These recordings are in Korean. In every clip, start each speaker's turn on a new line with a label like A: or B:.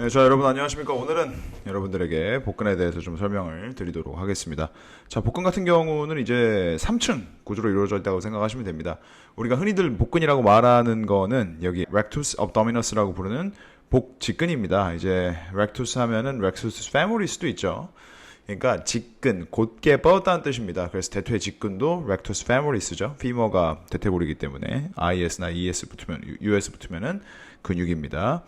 A: 네, 자 여러분 안녕하십니까 오늘은 여러분들에게 복근에 대해서 좀 설명을 드리도록 하겠습니다 자 복근 같은 경우는 이제 3층 구조로 이루어져 있다고 생각하시면 됩니다 우리가 흔히들 복근이라고 말하는 거는 여기 rectus abdominus라고 부르는 복 직근입니다 이제 rectus 하면은 rectus femoris 수도 있죠 그러니까 직근, 곧게 뻗었다는 뜻입니다. 그래서 대퇴 직근도 rectus femoris죠. femo가 대퇴골이기 때문에 is나 es 붙으면 us 붙으면은 근육입니다.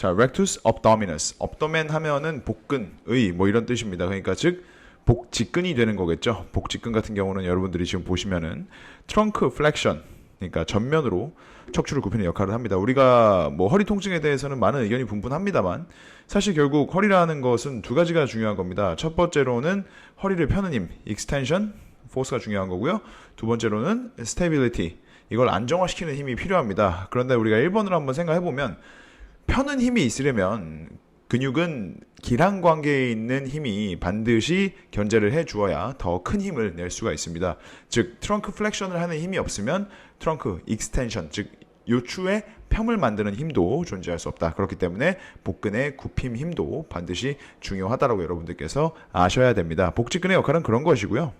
A: 자, rectus abdominis. abdomen 하면은 복근의 뭐 이런 뜻입니다. 그러니까 즉 복직근이 되는 거겠죠. 복직근 같은 경우는 여러분들이 지금 보시면은 trunk flexion 그러니까 전면으로 척추를 굽히는 역할을 합니다. 우리가 뭐 허리 통증에 대해서는 많은 의견이 분분합니다만 사실 결국 허리라는 것은 두 가지가 중요한 겁니다. 첫 번째로는 허리를 펴는 힘, extension, force가 중요한 거고요. 두 번째로는 stability, 이걸 안정화시키는 힘이 필요합니다. 그런데 우리가 1번으로 한번 생각해 보면 펴는 힘이 있으려면 근육은 기랑 관계에 있는 힘이 반드시 견제를 해 주어야 더 큰 힘을 낼 수가 있습니다. 즉 트렁크 플렉션을 하는 힘이 없으면 트렁크 익스텐션 즉 요추의 펴을 만드는 힘도 존재할 수 없다. 그렇기 때문에 복근의 굽힘 힘도 반드시 중요하다라고 여러분들께서 아셔야 됩니다. 복직근의 역할은 그런 것이고요.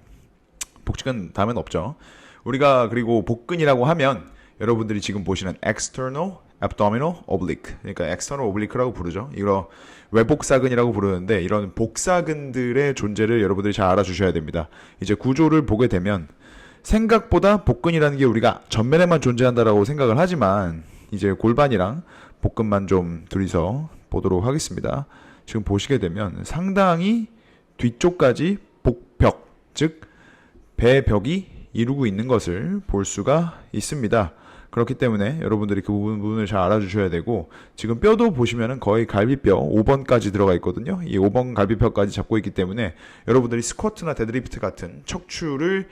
A: 복직근 다음엔 없죠. 우리가 그리고 복근이라고 하면 여러분들이 지금 보시는 external abdominal oblique 그러니까 external oblique라고 부르죠. 이거 외복사근이라고 부르는데 이런 복사근들의 존재를 여러분들이 잘 알아주셔야 됩니다. 이제 구조를 보게 되면 생각보다 복근이라는 게 우리가 전면에만 존재한다라고 생각을 하지만 이제 골반이랑 복근만 좀 둘이서 보도록 하겠습니다. 지금 보시게 되면 상당히 뒤쪽까지 복벽 즉 배벽이 이루고 있는 것을 볼 수가 있습니다. 그렇기 때문에 여러분들이 그 부분 을 잘 알아주셔야 되고 지금 뼈도 보시면은 거의 갈비뼈 5번까지 들어가 있거든요. 이 5번 갈비뼈까지 잡고 있기 때문에 여러분들이 스쿼트나 데드리프트 같은 척추를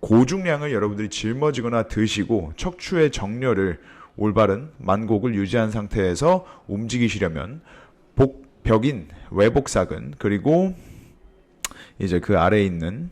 A: 고중량을 여러분들이 짊어지거나 드시고 척추의 정렬을 올바른 만곡을 유지한 상태에서 움직이시려면 복 벽인 외복사근 그리고 이제 그 아래에 있는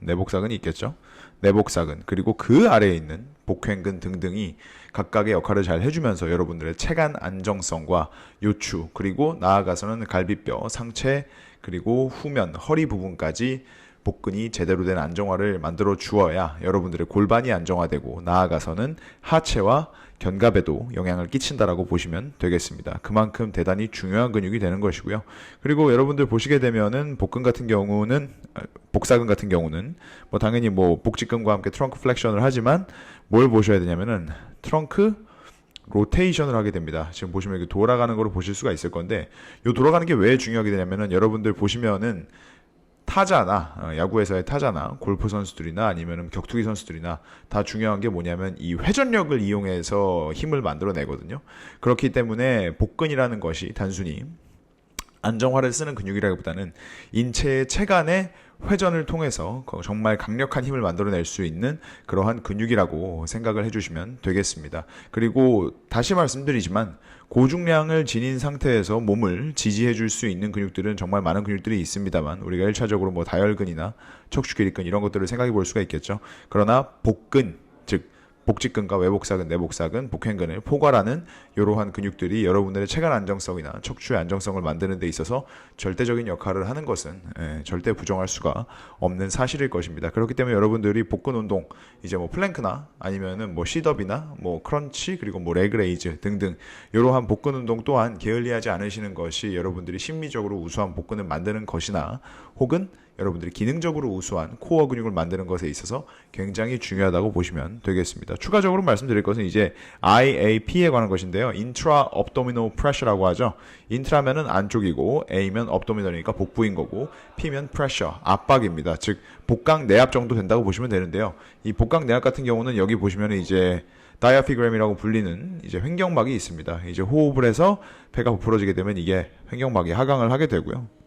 A: 내복사근이 있겠죠. 내복사근 그리고 그 아래에 있는 복횡근 등등이 각각의 역할을 잘 해주면서 여러분들의 체간 안정성과 요추 그리고 나아가서는 갈비뼈, 상체 그리고 후면, 허리 부분까지 복근이 제대로 된 안정화를 만들어 주어야 여러분들의 골반이 안정화되고 나아가서는 하체와 견갑에도 영향을 끼친다라고 보시면 되겠습니다. 그만큼 대단히 중요한 근육이 되는 것이고요. 그리고 여러분들 보시게 되면은 복근 같은 경우는 아, 복사근 같은 경우는 뭐 당연히 뭐 복직근과 함께 트렁크 플렉션을 하지만 뭘 보셔야 되냐면은 트렁크 로테이션을 하게 됩니다. 지금 보시면 이렇게 돌아가는 거를 보실 수가 있을 건데 이 돌아가는 게 왜 중요하게 되냐면은 여러분들 보시면은 타자나 어, 야구에서의 타자나 골프 선수들이나 아니면 격투기 선수들이나 다 중요한 게 뭐냐면 이 회전력을 이용해서 힘을 만들어내거든요. 그렇기 때문에 복근이라는 것이 단순히 안정화를 쓰는 근육이라기보다는 인체의 체간의 회전을 통해서 정말 강력한 힘을 만들어낼 수 있는 그러한 근육이라고 생각을 해주시면 되겠습니다. 그리고 다시 말씀드리지만 고중량을 지닌 상태에서 몸을 지지해 줄 수 있는 근육들은 정말 많은 근육들이 있습니다만 우리가 1차적으로 뭐 다혈근이나 척추 기립근 이런 것들을 생각해 볼 수가 있겠죠. 그러나 복근 즉 복직근과 외복사근, 내복사근, 복횡근을 포괄하는 이러한 근육들이 여러분들의 체간 안정성이나 척추의 안정성을 만드는 데 있어서 절대적인 역할을 하는 것은 예, 절대 부정할 수가 없는 사실일 것입니다. 그렇기 때문에 여러분들이 복근 운동 이제 뭐 플랭크나 아니면은 뭐 시덥이나 뭐 크런치 그리고 뭐 레그레이즈 등등 이러한 복근 운동 또한 게을리하지 않으시는 것이 여러분들이 심리적으로 우수한 복근을 만드는 것이나 혹은 여러분들이 기능적으로 우수한 코어 근육을 만드는 것에 있어서 굉장히 중요하다고 보시면 되겠습니다. 추가적으로 말씀드릴 것은 이제 IAP에 관한 것인데요. Intra Abdominal Pressure라고 하죠. 인트라면은 안쪽이고 A면 abdominal이니까 복부인 거고 P면 pressure 압박입니다. 즉 복강 내압 정도 된다고 보시면 되는데요. 이 복강 내압 같은 경우는 여기 보시면 이제 다이아피그램이라고 불리는 이제 횡격막이 있습니다. 이제 호흡을 해서 배가 부풀어지게 되면 이게 횡격막이 하강을 하게 되고요.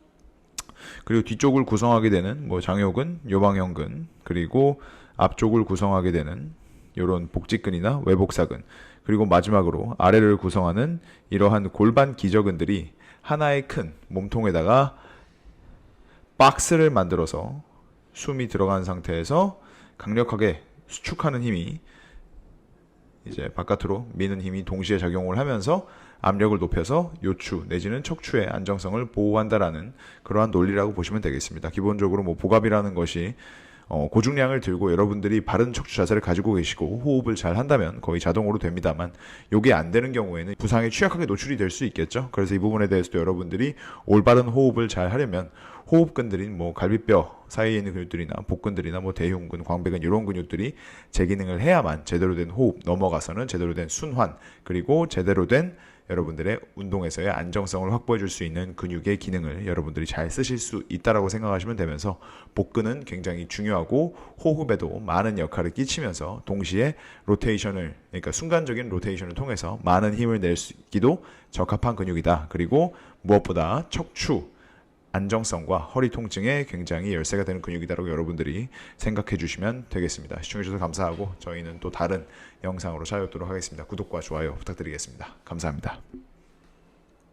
A: 그리고 뒤쪽을 구성하게 되는 뭐 장요근, 요방형근, 그리고 앞쪽을 구성하게 되는 이런 복직근이나 외복사근, 그리고 마지막으로 아래를 구성하는 이러한 골반 기저근들이 하나의 큰 몸통에다가 박스를 만들어서 숨이 들어간 상태에서 강력하게 수축하는 힘이 이제 바깥으로 미는 힘이 동시에 작용을 하면서 압력을 높여서 요추 내지는 척추의 안정성을 보호한다라는 그러한 논리라고 보시면 되겠습니다. 기본적으로 뭐 복압이라는 것이 어, 고중량을 들고 여러분들이 바른 척추 자세를 가지고 계시고 호흡을 잘 한다면 거의 자동으로 됩니다만 요게 안 되는 경우에는 부상에 취약하게 노출이 될 수 있겠죠. 그래서 이 부분에 대해서도 여러분들이 올바른 호흡을 잘 하려면 호흡근들인 뭐 갈비뼈 사이에 있는 근육들이나 복근들이나 뭐 대흉근, 광배근 이런 근육들이 제 기능을 해야만 제대로 된 호흡 넘어가서는 제대로 된 순환 그리고 제대로 된 여러분들의 운동에서의 안정성을 확보해 줄 수 있는 근육의 기능을 여러분들이 잘 쓰실 수 있다라고 생각하시면 되면서 복근은 굉장히 중요하고 호흡에도 많은 역할을 끼치면서 동시에 로테이션을 그러니까 순간적인 로테이션을 통해서 많은 힘을 낼수 있기도 적합한 근육이다. 그리고 무엇보다 척추 안정성과 허리 통증에 굉장히 열쇠가 되는 근육이다라고 여러분들이 생각해 주시면 되겠습니다. 시청해 주셔서 감사하고 저희는 또 다른 영상으로 찾아뵙도록 하겠습니다. 구독과 좋아요 부탁드리겠습니다. 감사합니다.